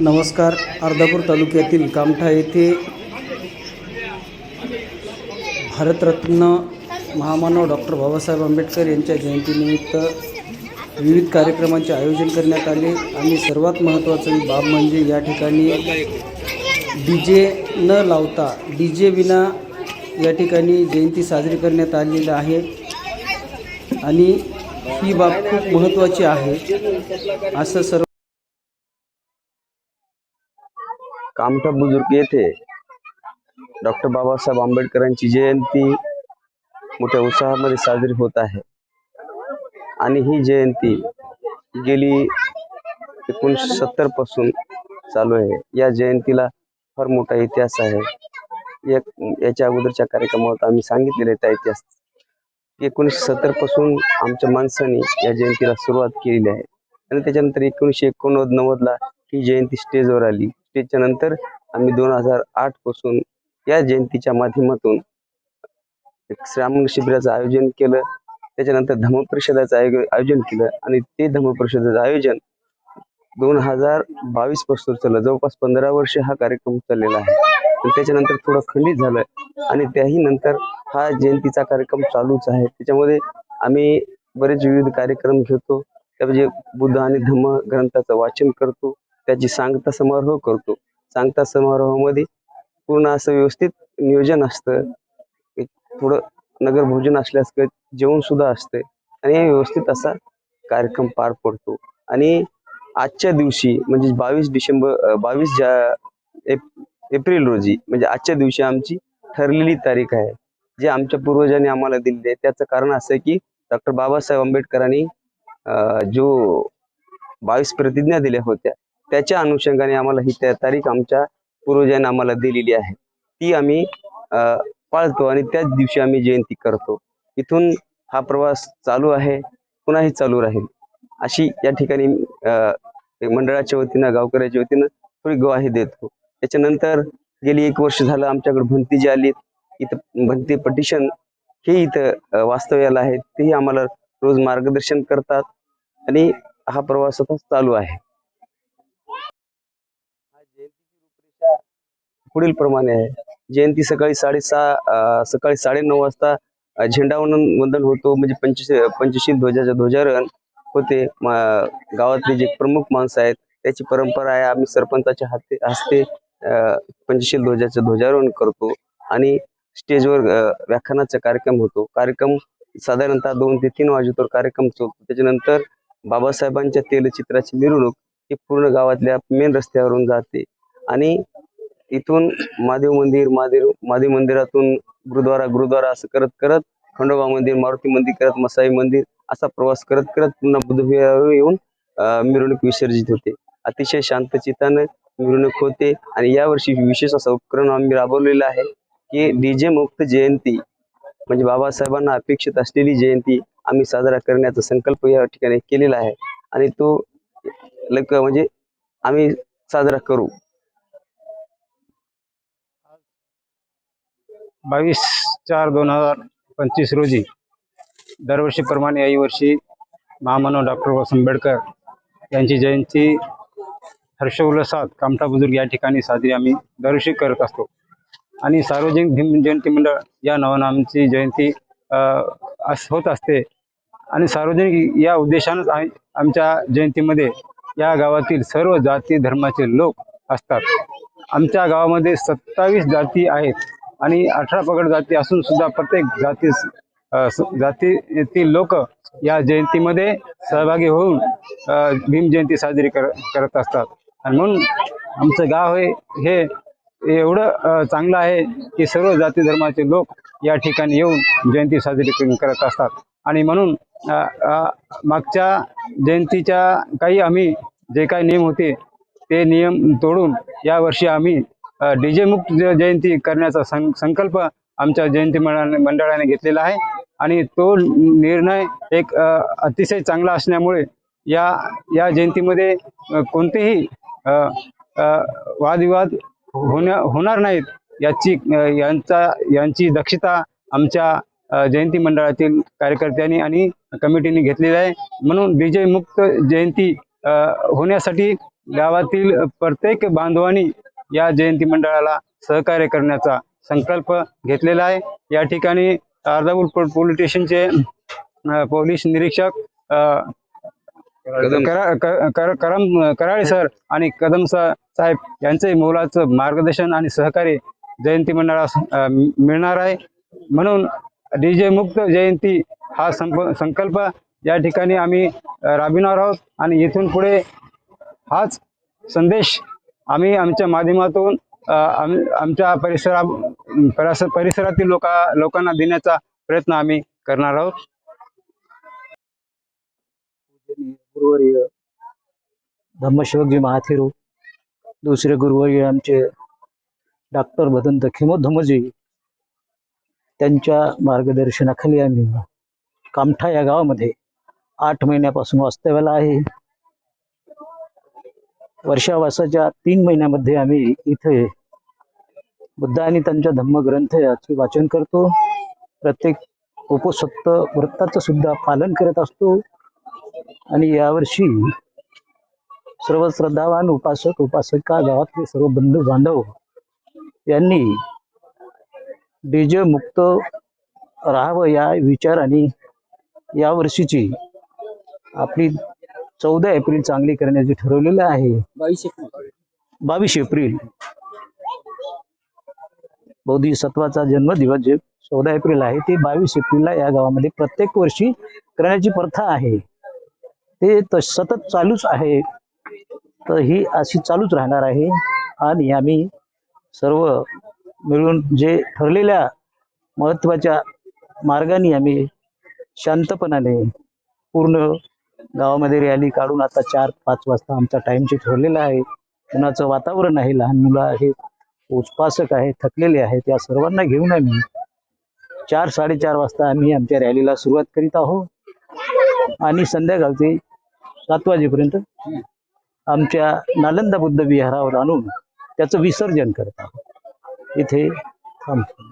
नमस्कार अर्धापूर तालुक्यातील कामठा येथे भारतरत्न महामानव डॉक्टर बाबासाहेब आंबेडकर यांच्या जयंतीनिमित्त विविध कार्यक्रमांचे आयोजन करण्यात आले. आणि सर्वात महत्त्वाची बाब म्हणजे या ठिकाणी डी जे न लावता डी जे विना या ठिकाणी जयंती साजरी करण्यात आलेली आहे. आणि ही बाब खूप महत्त्वाची आहे. असं सर्व कामठा बुजुर्ग येथे डॉक्टर बाबासाहेब आंबेडकरांची जयंती मोठ्या उत्साहामध्ये साजरी होत आहे. आणि ही जयंती गेली एकोणीसशे सत्तरपासून चालू आहे. या जयंतीला फार मोठा इतिहास आहे. या याच्या अगोदरच्या कार्यक्रमात आम्ही सांगितलेला आहे त्या इतिहास एकोणीसशे सत्तरपासून आमच्या माणसांनी या जयंतीला सुरुवात केलेली आहे. आणि त्याच्यानंतर एकोणीसशे एकोणनव्वद नव्वदला ही जयंती स्टेजवर आली. स्टेजच्या नंतर आम्ही दोन हजार आठपासून या जयंतीच्या माध्यमातून एक श्रामण शिबिराचं आयोजन केलं. त्याच्यानंतर धम्मपरिषदाचं आयो आयोजन केलं आणि ते धम्मपरिषदेचं आयोजन दोन हजार बावीसपासून चाललं. जवळपास पंधरा वर्ष हा कार्यक्रम चाललेला आहे. आणि त्याच्यानंतर थोडं खंडित झालं आणि त्याही नंतर हा जयंतीचा कार्यक्रम चालूच आहे. त्याच्यामध्ये आम्ही बरेच विविध कार्यक्रम घेतो. म्हणजे बुद्ध आणि धम्म ग्रंथाचं वाचन करतो. त्याची सांगता समारोह करतो. सांगता समारोहामध्ये पूर्ण असं व्यवस्थित नियोजन असतं. थोडं नगर भोजन असल्यास जेवण सुद्धा असते आणि व्यवस्थित असा कार्यक्रम पार पडतो. आणि आजच्या दिवशी म्हणजे बावीस डिसेंबर बावीस जा एप एप्रिल रोजी म्हणजे आजच्या दिवशी आमची ठरलेली तारीख आहे. जे आमच्या पूर्वजांनी आम्हाला दिलेली आहे. त्याचं कारण असं आहे की डॉक्टर बाबासाहेब आंबेडकरांनी जो बावीस प्रतिज्ञा दिल्या होत्या त्याच्या अनुषंगाने आम्हाला ही त्या तारीख आमच्या पूर्वजांनी आम्हाला दिलेली आहे. ती आम्ही पाळतो आणि त्याच दिवशी आम्ही जयंती करतो. इथून हा प्रवास चालू आहे पुन्हाही चालू राहील. अशी या ठिकाणी मंडळाच्या वतीनं गावकऱ्याच्या वतीनं थोडी ग्वाही देतो. त्याच्यानंतर गेली एक वर्ष झालं आमच्याकडे भंती जी आली इथं भंती पटिशन हे इथं वास्तव्याला आहे. तेही आम्हाला रोज मार्गदर्शन करतात आणि हा प्रवास आता चालू आहे हा पुढील प्रमाणे आहे. जयंती सकाळी साडेसहा सकाळी साडेनऊ वाजता अं, झेंडावंदन वंदन होतो. म्हणजे पंचशी पंचशील ध्वजाचे ध्वजारोहण होते. गावातले जे प्रमुख माणसं आहेत त्याची परंपरा आहे. आम्ही सरपंचाच्या हाते हस्ते पंचशील ध्वजाचं ध्वजारोहण करतो. आणि स्टेजवर व्याख्यानाचा कार्यक्रम होतो. कार्यक्रम साधारणतः दोन ते तीन वाजेतोवर कार्यक्रम चालतो त्याच्यानंतर बाबासाहेबांच्या तेलचित्राची मिरवणूक ही पूर्ण गावातल्या मेन रस्त्यावरून जाते. आणि इथून महादेव मंदिर महादेव महादेव मंदिरातून गुरुद्वारा गुरुद्वारा असं करत करत खंडोबा मंदिर मारुती मंदिर करत मसाई मंदिर असा प्रवास करत करत पुन्हा बुद्धविहारावर येऊन मिरवणूक विसर्जित होते. अतिशय शांत चित्तानं मिरवणूक होते आणि यावर्षी विशेष असा उपक्रम आम्ही राबवलेला आहे की डीजे मुक्त जयंती म्हणजे बाबासाहेबांना अपेक्षित असलेली जयंती आम्ही साजरा करण्याचा संकल्प या ठिकाणी केलेला आहे. आणि तो लक म्हणजे आम्ही साजरा करू. बावीस चार दोन हजार पंचवीस रोजी दरवर्षीप्रमाणे याही वर्षी महामानव डॉक्टर बाबासाहेब आंबेडकर यांची जयंती हर्षोल्लासात कामठा बुजुर्ग या ठिकाणी साजरी आम्ही दरवर्षी करत असतो. आणि सार्वजनिक भीम जयंती मंडळ या नावानं आमची जयंती अस होत असते. आणि सार्वजनिक या उद्देशानंच आमच्या जयंतीमध्ये या गावातील सर्व जाती धर्माचे लोक असतात. आमच्या गावामध्ये सत्तावीस जाती आहेत. आणि अठरा पगड जाती असून सुद्धा प्रत्येक जाती जातीतील लोक या जयंतीमध्ये सहभागी होऊन भीम जयंती साजरी कर करत असतात. आणि म्हणून आमचं गाव हे हे एवढं चांगलं आहे की सर्व जाती धर्माचे लोक या ठिकाणी येऊन जयंती साजरी करत असतात. आणि म्हणून मागच्या जयंतीच्या काही आम्ही जे काही नियम होते ते नियम तोडून यावर्षी आम्ही डीजे मुक्त ज- जयंती करण्याचा सं संकल्प आमच्या जयंती मंडळाने मंडळाने घेतलेला आहे. आणि तो निर्णय एक अतिशय चांगला असल्यामुळे या या जयंतीमध्ये कोणतेही वादविवाद होण्या होणार नाहीत याची यांचा यांची दक्षता आमच्या जयंती मंडळातील कार्यकर्त्यांनी आणि कमिटीने घेतलेली आहे. म्हणून विजयमुक्त जयंती होण्यासाठी गावातील प्रत्येक बांधवांनी या जयंती मंडळाला सहकार्य करण्याचा संकल्प घेतलेला आहे या ठिकाणी अर्धापूर पोलीस स्टेशनचे पोलीस निरीक्षक. करा- कर- करम कराळे सर आणि कदम साहेब यांचे मोलाचं मार्गदर्शन आणि सहकार्य जयंती मंडळास मिळणार आहे म्हणून डीजे मुक्त जयंती हा संकल्प या ठिकाणी आम्ही राबविणार आहोत आणि इथून पुढे हाच संदेश आम्ही आमच्या माध्यमातून आमच्या परिसरा परिसरातील लोका लोकांना देण्याचा प्रयत्न आम्ही करणार आहोत. गुरुवर्य धम्मशिवकजी महाथेरो दुसरे गुरुवर्य आमचे डॉक्टर भदंत खिमोधमजी त्यांच्या मार्गदर्शनाखाली आम्ही कामठा या गावामध्ये आठ महिन्यापासून वास्तव्याला आहे. वर्षावासाच्या तीन महिन्यामध्ये आम्ही इथे बुद्ध आणि त्यांच्या धम्मग्रंथ याचे वाचन करतो. प्रत्येक उपसत्त व्रताचं सुद्धा पालन करत असतो. आणि यावर्षी सर्व श्रद्धावान उपासक उपासका गावातले सर्व बंधू बांधव यांनी डीजे मुक्त राहावं या विचाराने या वर्षीची आपली चौदा एप्रिल चांगली करण्याचे ठरवलेलं आहे. बावीस एप्रिल. बोधिसत्वाचा जन्मदिवस जे चौदा एप्रिल आहे ते बावीस एप्रिलला या गावामध्ये प्रत्येक वर्षी करण्याची प्रथा आहे. ते त सतत चालूच आहे. तर ही अशी चालूच राहणार आहे. आणि आम्ही सर्व मिळून जे ठरलेल्या महत्त्वाच्या मार्गाने आम्ही शांतपणाने पूर्ण गावामध्ये रॅली काढून आता चार पाच वाजता आमचा टाइमचे ठरलेला आहे. उन्हाचं वातावरण आहे लहान मुलं आहेत उपासक आहेत थकलेले आहेत या सर्वांना घेऊन आम्ही चार साडेचार वाजता आम्ही आमच्या रॅलीला सुरुवात करीत आहोत. आणि संध्याकाळचे सात वाजेपर्यंत आमच्या नालंदा बुद्ध विहारावर आणून त्याचं विसर्जन करत आहोत. इथे थांबतो.